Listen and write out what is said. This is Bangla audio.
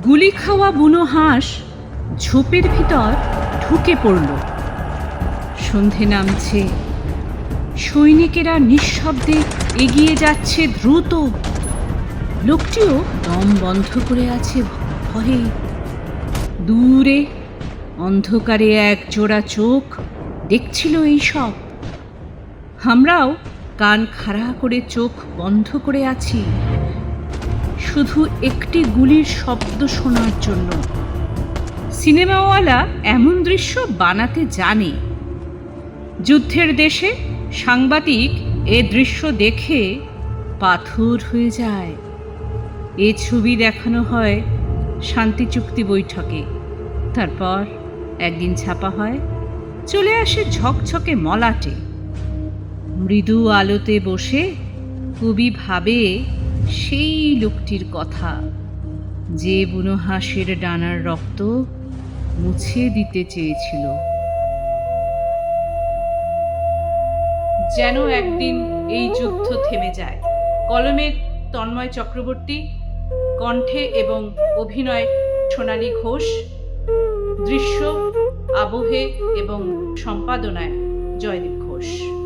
গুলি খাওয়া বুনো হাঁস ঝোপের ভিতর ঢুকে পড়ল। সন্ধে নামছে। সৈনিকেরা নিঃশব্দে এগিয়ে যাচ্ছে দ্রুত। লোকটিও দম বন্ধ করে আছে ভয়ে। দূরে অন্ধকারে এক জোড়া চোখ দেখছিল এই সব আমরাও কান খাড়া করে চোখ বন্ধ করে আছি। শুধু একটি গুলির শব্দ শোনার জন্য। সিনেমাওয়ালা এমন দৃশ্য বানাতে জানে। যুদ্ধের দেশে সাংবাদিক এ দৃশ্য দেখে পাথর হয়ে যায়। এ ছবি দেখানো হয় শান্তি চুক্তি বৈঠকে। তারপর একদিন ছাপা হয়, চলে আসে ঝকঝকে মলাটে। মৃদু আলোতে বসে কবি ভাবে সেই লোকটির কথা। যে বুনো হাঁসের ডানার রক্ত মুছে দিতে চেয়েছিল। যেন একদিন এই যুদ্ধ থেমে যায়। কলমে তন্ময় চক্রবর্তী, কণ্ঠে এবং অভিনয় সোনালী ঘোষ, দৃশ্য, আবহে এবং সম্পাদনায় জয়দীপ ঘোষ।